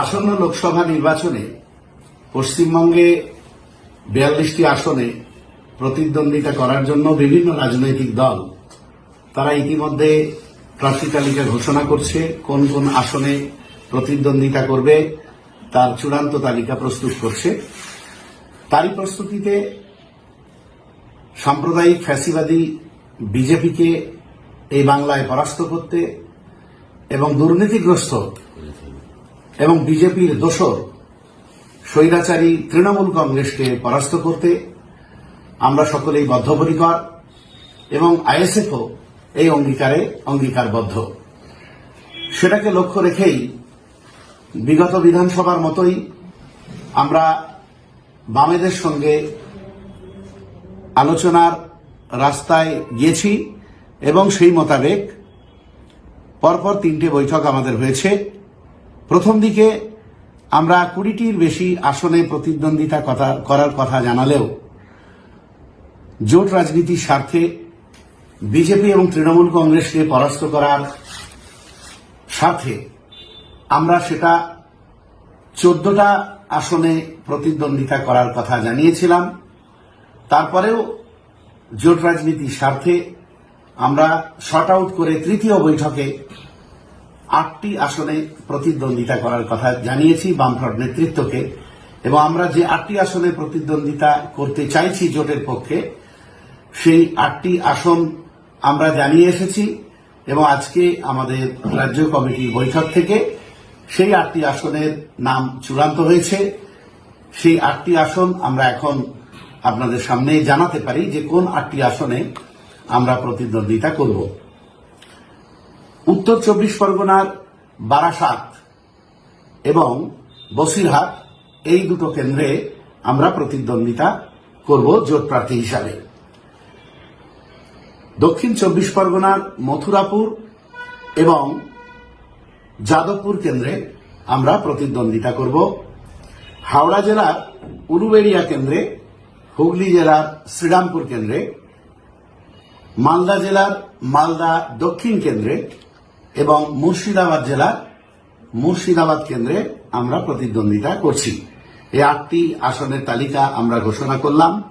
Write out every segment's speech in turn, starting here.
আসন্ন লোকসভা নির্বাচনে পশ্চিমবঙ্গে বিয়াল্লিশটি আসনে প্রতিদ্বন্দ্বিতা করার জন্য বিভিন্ন রাজনৈতিক দল, তারা ইতিমধ্যে প্রার্থী তালিকা ঘোষণা করছে, কোন কোন আসনে প্রতিদ্বন্দ্বিতা করবে, তার চূড়ান্ত তালিকা প্রস্তুত করছে। তারই প্রস্তুতিতে সাম্প্রদায়িক ফ্যাসিবাদী বিজেপিকে এই বাংলায় পরাস্ত করতে এবং দুর্নীতিগ্রস্ত এবং বিজেপির দোসর স্বৈরাচারী তৃণমূল কংগ্রেসকে পরাস্ত করতে আমরা সকলেই বদ্ধপরিকর এবং আইএসএফও এই অঙ্গীকারে অঙ্গীকারবদ্ধ। সেটাকে লক্ষ্য রেখেই বিগত বিধানসভার মতোই আমরা বামেদের সঙ্গে আলোচনার রাস্তায় গিয়েছি এবং সেই মোতাবেক পরপর তিনটে বৈঠক আমাদের হয়েছে। প্রথম দিকে আমরা কুড়িটির বেশি আসনে প্রতিদ্বন্দ্বিতা কথা- করার কথা জানালেও জোট রাজনীতির স্বার্থে বিজেপি এবং তৃণমূল কংগ্রেসকে পরাস্ত করার স্বার্থে আমরা সেটা চোদ্দটা আসনে প্রতিদ্বন্দ্বিতা করার কথা জানিয়েছিলাম। তারপরেও জোট রাজনীতির স্বার্থে আমরা শর্ট আউট করে তৃতীয় বৈঠকে আটটি আসনে প্রতিদ্বন্দ্বিতা করার কথা জানিয়েছি বামফ্রন্ট নেতৃত্বকে। এবং আমরা যে আটটি আসনে প্রতিদ্বন্দ্বিতা করতে চাইছি জোটের পক্ষে, সেই আটটি আসন আমরা জানিয়ে এসেছি। এবং আজকে আমাদের রাজ্য কমিটির বৈঠক থেকে সেই আটটি আসনের নাম চূড়ান্ত হয়েছে। সেই আটটি আসন আমরা এখন আপনাদের সামনে জানাতে পারি যে কোন আটটি আসনে আমরা প্রতিদ্বন্দ্বিতা করব। উত্তর চব্বিশ পরগনার বারাসাত এবং বসিরহাট, এই দুটো কেন্দ্রে আমরা প্রতিদ্বন্দ্বিতা করব জোট প্রার্থী হিসাবে। দক্ষিণ চব্বিশ পরগনার মথুরাপুর এবং যাদবপুর কেন্দ্রে আমরা প্রতিদ্বন্দ্বিতা করব। হাওড়া জেলার উলুবেড়িয়া কেন্দ্রে, হুগলি জেলার শ্রীরামপুর কেন্দ্রে, মালদা জেলার মালদা দক্ষিণ কেন্দ্রে এবং মুর্শিদাবাদ জেলার মুর্শিদাবাদ কেন্দ্রে আমরা প্রতিদ্বন্দ্বিতা করছি। এই আটটি আসনের তালিকা আমরা ঘোষণা করলাম।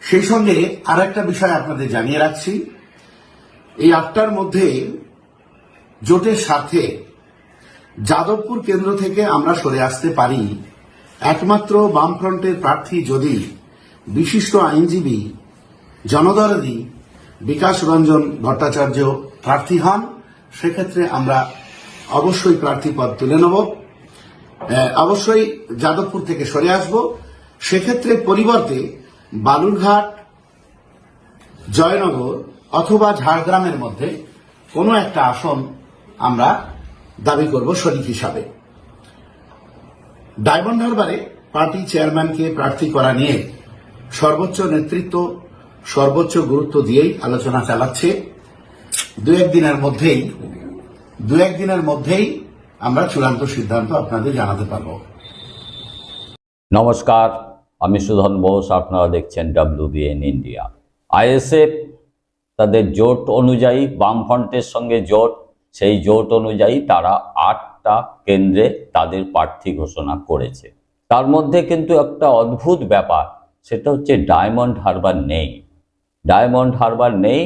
সেই সঙ্গে আর একটা বিষয় আপনাদের জানিয়ে রাখছি। এই আটটার মধ্যে জোটের সাথে যাদবপুর কেন্দ্র থেকে আমরা সরে আসতে পারি। একমাত্র বামফ্রন্টের প্রার্থী যদি বিশিষ্ট আইনজীবী জনদরদি বিকাশ রঞ্জন ভট্টাচার্য প্রার্থী হন, সেক্ষেত্রে আমরা অবশ্যই প্রার্থী পদ তুলে নেব। অবশ্যই যাদবপুর থেকে সরে আসব। সেক্ষেত্রে পরিবর্তে বালুরঘাট, জয়নগর অথবা ঝাড়গ্রামের মধ্যে কোনো একটা আসন আমরা দাবি করব শরিক হিসাবে। ডায়মন্ড হারবারে পার্টি চেয়ারম্যানকে প্রার্থী করা নিয়ে সর্বোচ্চ নেতৃত্ব, সর্বোচ্চ গুরুত্ব দিয়েই আলোচনা চালাচ্ছে। দু একদিনের মধ্যেই, দু একদিনের মধ্যেই আমরা চূড়ান্ত সিদ্ধান্ত আপনাদের জানাতে পারব। নমস্কার, আমি সুধন বোস, আপনারা দেখছেন ডাব্লিউবিএন ইন্ডিয়া আইএসএফ তাদের জোট অনুযায়ী, বামফ্রন্টের সঙ্গে জোট, সেই জোট অনুযায়ী তারা আটটা কেন্দ্রে তাদের প্রার্থী ঘোষণা করেছে। তার মধ্যে কিন্তু একটা অদ্ভুত ব্যাপার, সেটা হচ্ছে ডায়মন্ড হারবার নেই। ডায়মন্ড হারবার নেই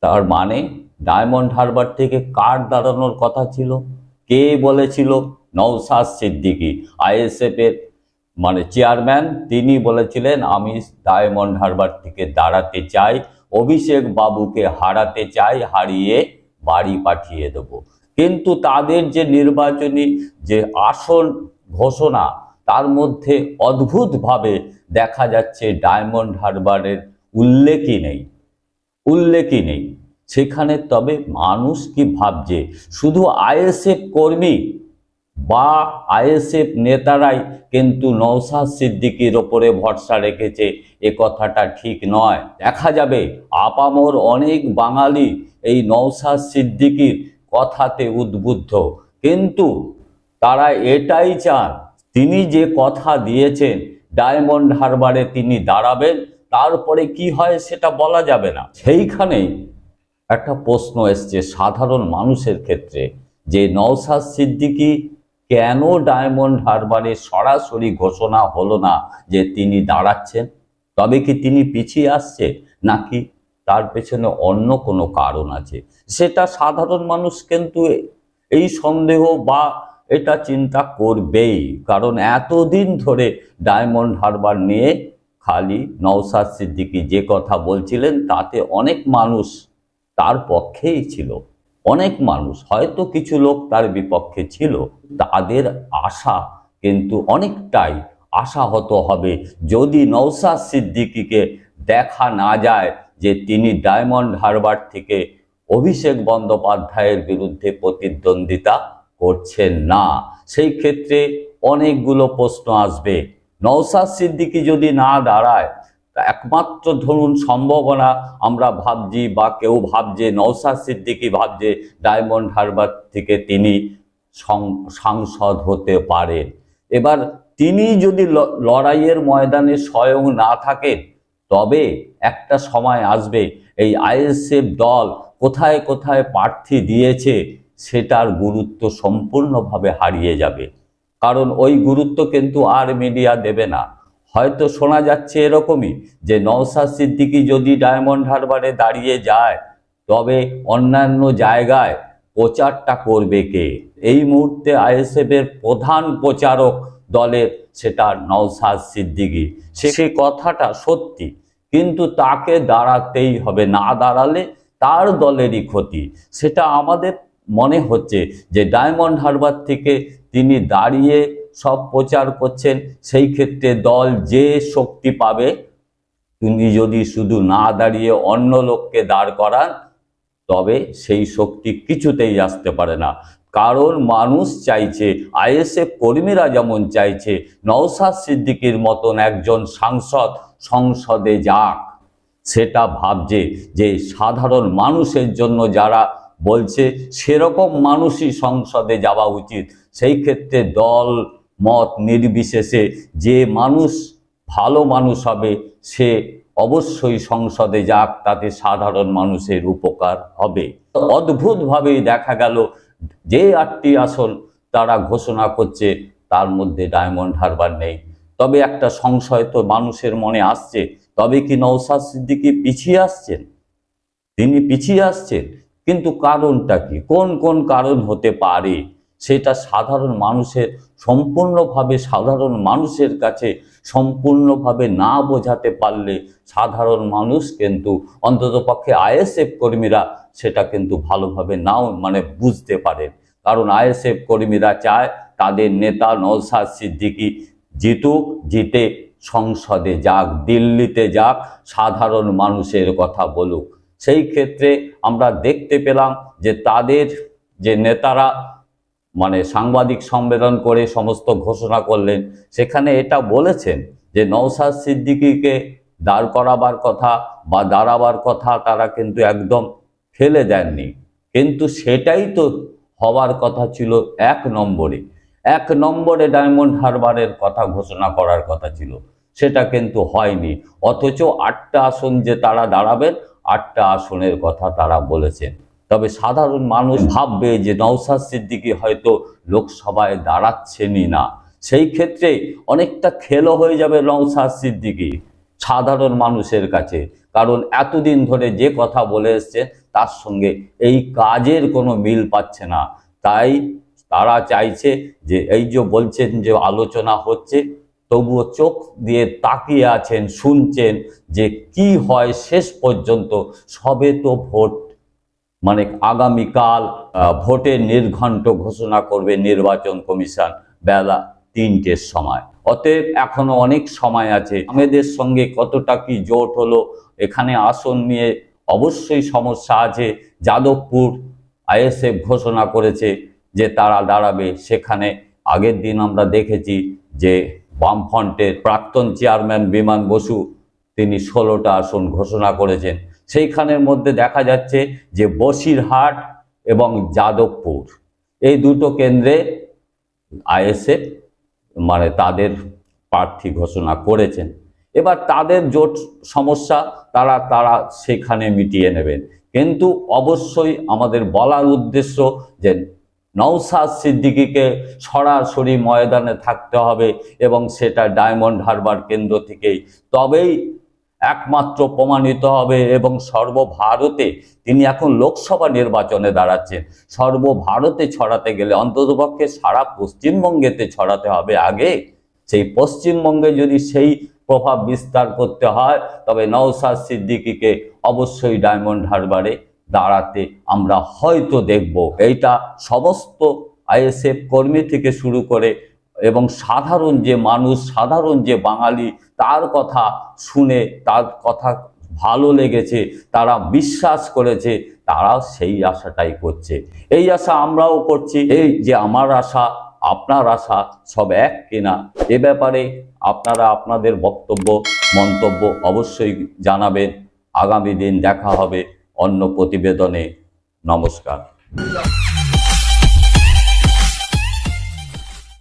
তার মানে ডায়মন্ড হারবার থেকে কার দাঁড়ানোর কথা ছিল? কে বলেছিল? নৌসাদ সিদ্দিকী, আইএসএফ এর মানে চেয়ারম্যান, তিনি বলেছিলেন, আমি ডায়মন্ড হারবার থেকে দাঁড়াতে চাই, অভিষেক বাবুকে হারাতে চাই, হারিয়ে বাড়ি পাঠিয়ে দেব। কিন্তু তাদের যে নির্বাচনী যে আসন ঘোষণা, তার মধ্যে অদ্ভুতভাবে দেখা যাচ্ছে, ডায়মন্ড হারবারের উল্লেখই নেই। উল্লেখই নেই। সেখানে তবে মানুষ কি ভাবছে? শুধু আইএসএফ কর্মী বা আইএসএফ নেতারাই কিন্তু নৌসাদ সিদ্দিকির ওপরে ভরসা রেখেছে। এ কথাটা ঠিক নয়। দেখা যাবে আপামর অনেক বাঙালি এই নৌসাদ সিদ্দিকির কথাতে উদ্বুদ্ধ। কিন্তু তারা এটাই চান, তিনি যে কথা দিয়েছেন, ডায়মন্ড হারবারে তিনি দাঁড়াবেন তারপরে কি হয় সেটা বলা যাবে না। সেইখানেই একটা প্রশ্ন এসছে সাধারণ মানুষের ক্ষেত্রে যে নওসাদ সিদ্দিকি কেন ডায়মন্ড হারবারে সরাসরি ঘোষণা হলো না যে তিনি দাঁড়াচ্ছেন? তবে কি তিনি পিছিয়ে আসছে? নাকি তার পেছনে অন্য কোনো কারণ আছে? সেটা সাধারণ মানুষ কিন্তু এই সন্দেহ বা এটা চিন্তা করবেই। কারণ এতদিন ধরে ডায়মন্ড হারবার নিয়ে খালি নওসাদ সিদ্দিকী যে কথা বলছিলেন তাতে অনেক মানুষ তার পক্ষেই ছিল। অনেক মানুষ, হয়তো কিছু লোক তার বিপক্ষে ছিল। তাদের আশা কিন্তু অনেকটাই আশাহত হবে। যদি নওসাদ সিদ্দিকীকে দেখা না যায় যে তিনি ডায়মন্ড হারবার থেকে অভিষেক বন্দ্যোপাধ্যায়ের বিরুদ্ধে প্রতিদ্বন্দ্বিতা করছেন না, সেই ক্ষেত্রে অনেকগুলো প্রশ্ন আসবে। নওসাদ সিদ্দিকী যদি না দাঁড়ায়, তা একমাত্র ধরুন সম্ভাবনা আমরা ভাবছি বা কেউ ভাবছে নওসাদ সিদ্দিকী ভাবছে ডায়মন্ড হারবার থেকে তিনি সাংসদ হতে পারেন। এবার তিনি যদি লড়াইয়ের ময়দানে স্বয়ং না থাকেন, তবে একটা সময় আসবে এই আইএসএফ দল কোথায় কোথায় প্রার্থী দিয়েছে সেটার গুরুত্ব সম্পূর্ণভাবে হারিয়ে যাবে। কারণ ওই গুরুত্ব কিন্তু আর মিডিয়া দেবে না। হয়তো শোনা যাচ্ছে এরকমই যে নওসাদ সিদ্দিকী যদি ডায়মন্ড হারবারে দাঁড়িয়ে যায় তবে অন্যান্য জায়গায় প্রচারটা করবে কে? এই মুহূর্তে আইএসএফ এর প্রধান প্রচারক দলের সেটা নওসাদ সিদ্দিকি। সে সে কথাটা সত্যি কিন্তু তাকে দাঁড়াতেই হবে না। দাঁড়ালে তার দলেরই ক্ষতি। সেটা আমাদের মনে হচ্ছে যে ডায়মন্ড হারবার থেকে তিনি দাঁড়িয়ে সব প্রচার করছেন, সেই ক্ষেত্রে দল যে শক্তি পাবে, তিনি যদি শুধু না দাঁড়িয়ে অন্য লোককে দাঁড় করান, তবে সেই শক্তি কিছুতেই আসতে পারে না। কারণ মানুষ চাইছে, আইএসএফ কর্মীরা যেমন চাইছে নওসাদ সিদ্দিকীর মতন একজন সাংসদ সংসদে যাক। সেটা ভাবছে যে সাধারণ মানুষের জন্য যারা বলছে, সেরকম মানুষই সংসদে যাওয়া উচিত। সেই ক্ষেত্রে দল, মত নির্বিশেষে যে মানুষ ভালো মানুষ হবে, সে অবশ্যই সংসদে যাক, তাতে সাধারণ মানুষের উপকার হবে। অদ্ভুতভাবেই দেখা গেল, যে আটটি আসন তারা ঘোষণা করছে, তার মধ্যে ডায়মন্ড হারবার নেই। তবে একটা সংশয় তো মানুষের মনে আসছে, তবে কি নৌসাদ সিদ্দিকী পিছিয়ে আসছেন? তিনি পিছিয়ে আসছেন? কিন্তু কারণটা কি? কোন কোন কারণ হতে পারে? সেটা সাধারণ মানুষের, সম্পূর্ণভাবে সাধারণ মানুষের কাছে সম্পূর্ণভাবে না বোঝাতে পারলে সাধারণ মানুষ কিন্তু অন্ততপক্ষে আইএসএফ কর্মীরা সেটা কিন্তু ভালোভাবে নাও মানে বুঝতে পারেন কারণ আইএসএফ কর্মীরা চায় তাদের নেতা নৌসাদ সিদ্দিকী জিতুক, জিতে সংসদে যাক, দিল্লিতে যাক, সাধারণ মানুষের কথা বলুক। সেই ক্ষেত্রে আমরা দেখতে পেলাম যে তাদের যে নেতারা মানে সাংবাদিক সম্মেলন করে সমস্ত ঘোষণা করলেন, সেখানে এটা বলেছেন যে নওসাদ সিদ্দিকিকে দাঁড় করাবার কথা বা দাঁড়াবার কথা তারা কিন্তু একদম ফেলে দেননি। কিন্তু সেটাই তো হওয়ার কথা ছিল এক নম্বরে। এক নম্বরে ডায়মন্ড হারবারের কথা ঘোষণা করার কথা ছিল। সেটা কিন্তু হয়নি। অথচ আটটা আসন যে তারা দাঁড়াবেন আটটা আসনের কথা তারা বলেছেন। তবে সাধারণ মানুষ ভাববে যে নওসাদ সিদ্দিকী হয়তো লোকসভায় দাঁড়াচ্ছেনই না। সেই ক্ষেত্রে অনেকটা খেলো হয়ে যাবে নওসাদ সিদ্দিকী সাধারণ মানুষের কাছে। কারণ এতদিন ধরে যে কথা বলে এসছে, তার সঙ্গে এই কাজের কোনো মিল পাচ্ছে না। তাই তারা চাইছে যে এই যে বলছেন যে আলোচনা হচ্ছে তবুও চোখ দিয়ে তাকিয়ে আছেন, শুনছেন যে কি হয় শেষ পর্যন্ত। সবে তো ভোট। মানে আগামীকাল ভোটের নির্ঘণ্ট ঘোষণা করবে নির্বাচন কমিশন বেলা তিনটের সময়। অতএব এখনও অনেক সময় আছে। আমাদের সঙ্গে কতটা কি জোট হলো এখানে আসন নিয়ে অবশ্যই সমস্যা আছে। যাদবপুর আইএসএফ ঘোষণা করেছে যে তারা দাঁড়াবে। সেখানে আগের দিন আমরা দেখেছি যে বামফ্রন্টের প্রাক্তন চেয়ারম্যান বিমান বসু তিনি ষোলোটা আসন ঘোষণা করেছেন। সেইখানের মধ্যে দেখা যাচ্ছে যে বসিরহাট এবং যাদবপুর, এই দুটো কেন্দ্রে আইএসএফ মানে তাদের প্রার্থী ঘোষণা করেছেন। এবার তাদের জোট সমস্যা, তারা তারা সেখানে মিটিয়ে নেবেন। কিন্তু অবশ্যই আমাদের বলার উদ্দেশ্য যে নওসাদ সিদ্দিকিকে সরাসরি ময়দানে থাকতে হবে এবং সেটা ডায়মন্ড হারবার কেন্দ্র থেকেই। তবেই একমাত্র প্রমাণিত হবে এবং সর্বভারতে তিনি এখন লোকসভা নির্বাচনে দাঁড়াচ্ছেন। সর্বভারতে ছড়াতে গেলে অন্ততপক্ষে সারা পশ্চিমবঙ্গেতে ছড়াতে হবে আগে। সেই পশ্চিমবঙ্গে যদি সেই প্রভাব বিস্তার করতে হয়, তবে নওসাদ সিদ্দিকিকে অবশ্যই ডায়মন্ড হারবারে দাঁড়াতে আমরা হয়তো দেখব। এইটা সমস্ত আইএসএফ কর্মী থেকে শুরু করে এবং সাধারণ যে মানুষ, সাধারণ যে বাঙালি, তার কথা শুনে, তার কথা ভালো লেগেছে, তারা বিশ্বাস করেছে তারা সেই আশাটাই করছে। এই আশা আমরাও করছি। এই যে আমার আশা, আপনার আশা, সব এক কিনা, এ ব্যাপারে আপনারা আপনাদের বক্তব্য, মন্তব্য অবশ্যই জানাবেন। আগামী দিন দেখা হবে। অন্য প্রতিবেদনে নমস্কার।